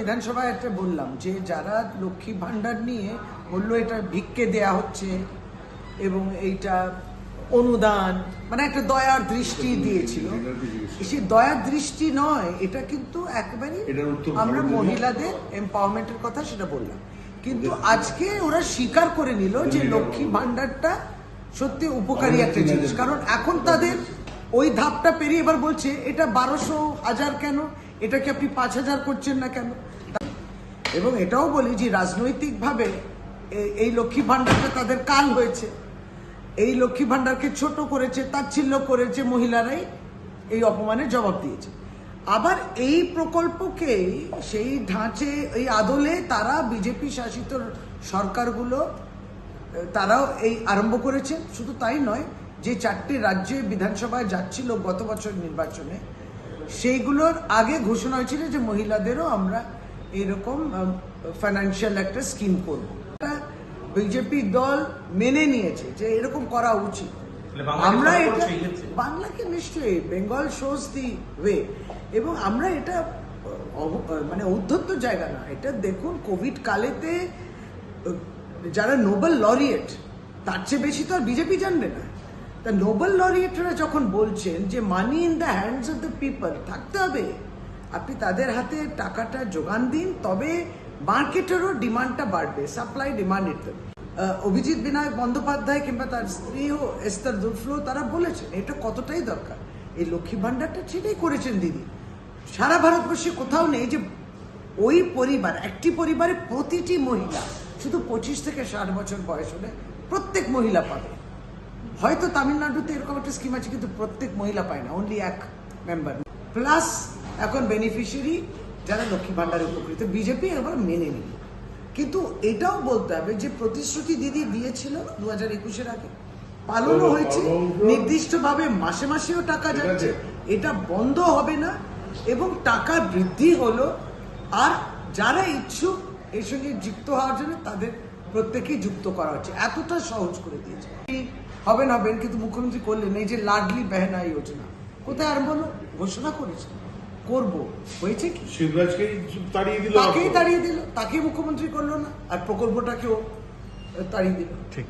বিধানসভায় একটা বললাম যে যারা লক্ষ্মী ভাণ্ডার নিয়ে বলল এটা ভিক্ষে দেয়া হচ্ছে এবং এইটা অনুদান মানে একটা দয়ার দৃষ্টি দিয়েছিল। সেই দয়ার দৃষ্টি নয় এটা কিন্তু একেবারে এটার উত্তর আমরা মহিলাদের এম্পাওয়ারমেন্টের কথা সেটা বললাম। কিন্তু আজকে ওরা স্বীকার করে নিল যে লক্ষ্মী ভাণ্ডারটা সত্যি উপকারী একটা জিনিস। কারণ এখন তাদের ওই ধাপটা পেরিয়ে এবার বলছে এটা বারোশো হাজার কেন? এটাকে আপনি পাঁচ হাজার করছেন না কেন? এবং এটাও বলি যে রাজনৈতিকভাবে এই লক্ষ্মী ভাণ্ডারটা তাদের কাল হয়েছে। এই লক্ষ্মী ভাণ্ডারকে ছোট করেছে, তাচ্ছিল্য করেছে মহিলারাই এই অপমানের জবাব দিয়েছে। আবার এই প্রকল্পকে সেই ঢাঁচে, এই আদলে তারা বিজেপি শাসিত সরকারগুলো, তারাও এই আরম্ভ করেছে। শুধু তাই নয়, যে চারটি রাজ্যে বিধানসভায় যাচ্ছিল গত বছর নির্বাচনে সেইগুলোর আগে ঘোষণা হয়েছিল যে মহিলাদেরও আমরা এরকম ফাইন্যান্সিয়াল একটা স্কিম করব। বিজেপি দল মেনে নিয়েছে যে এরকম করা উচিত। বাংলাকে আমরা এটা? বাংলাকে নিশ্চয়ই বেঙ্গল শোজ দি ওয়ে এবং আমরা এটা মানে উদ্ধত্ত জায়গা না এটা দেখুন কোভিড কালেতে যারা নোবেল লরিয়েট তার চেয়ে বেশি তো আর বিজেপি জানবে না। তা নোবেল লরিয়েটরা যখন বলছেন যে money in the hands of the people থাকতে হবে। আপনি তাদের হাতে টাকাটা যোগান দিন, তবে মার্কেটেরও ডিমান্ডটা বাড়বে সাপ্লাই ডিমান্ড ইত্যাদি অভিজিৎ বিনায়ক বন্দ্যোপাধ্যায় কিংবা তার স্ত্রীও এস্তার দুফলো তারা বলেছেন, এটা কতটাই দরকার? এই লক্ষ্মী ভাণ্ডারটা সেটাই করেছেন দিদি। সারা ভারতবর্ষে কোথাও নেই যে ওই পরিবার, একটি পরিবারে প্রতিটি মহিলা, শুধু পঁচিশ থেকে ষাট বছর বয়স হলে প্রত্যেক মহিলা পাবে। হয়তো তামিলনাড়ুতে এরকম একটা স্কিম আছে কিন্তু প্রত্যেক মহিলা পায় না অনলি এক মেম্বার প্লাস এখন বেনিফিশিয়ারি যারা লক্ষ্মী ভাণ্ডারে উপকৃত বিজেপি এবার মেনে নিল। কিন্তু এটাও বলতে হবে যে প্রতিশ্রুতি দিদি দিয়েছিল দু হাজার একুশের আগে পালনও হয়েছে নির্দিষ্টভাবে মাসে মাসেও টাকা যাচ্ছে এটা বন্ধ হবে না এবং টাকা বৃদ্ধি হলো আর যারা ইচ্ছুক এর সঙ্গে যুক্ত হওয়ার জন্য তাদের প্রত্যেকেই যুক্ত করা হচ্ছে। এতটা সহজ করে দিয়েছে। হবেন হবেন কিন্তু মুখ্যমন্ত্রী করলেন এই যে লাডলি বেহনা যোজনা। কোথায় আর হলো ঘোষণা করেছে। করব। হয়েছে কি? শিবরাজকেই তাড়িয়ে দিল তাকেই তাড়িয়ে দিল। তাকেই মুখ্যমন্ত্রী করল না। আর প্রকল্পটাকেও তাড়িয়ে দিল। ঠিক।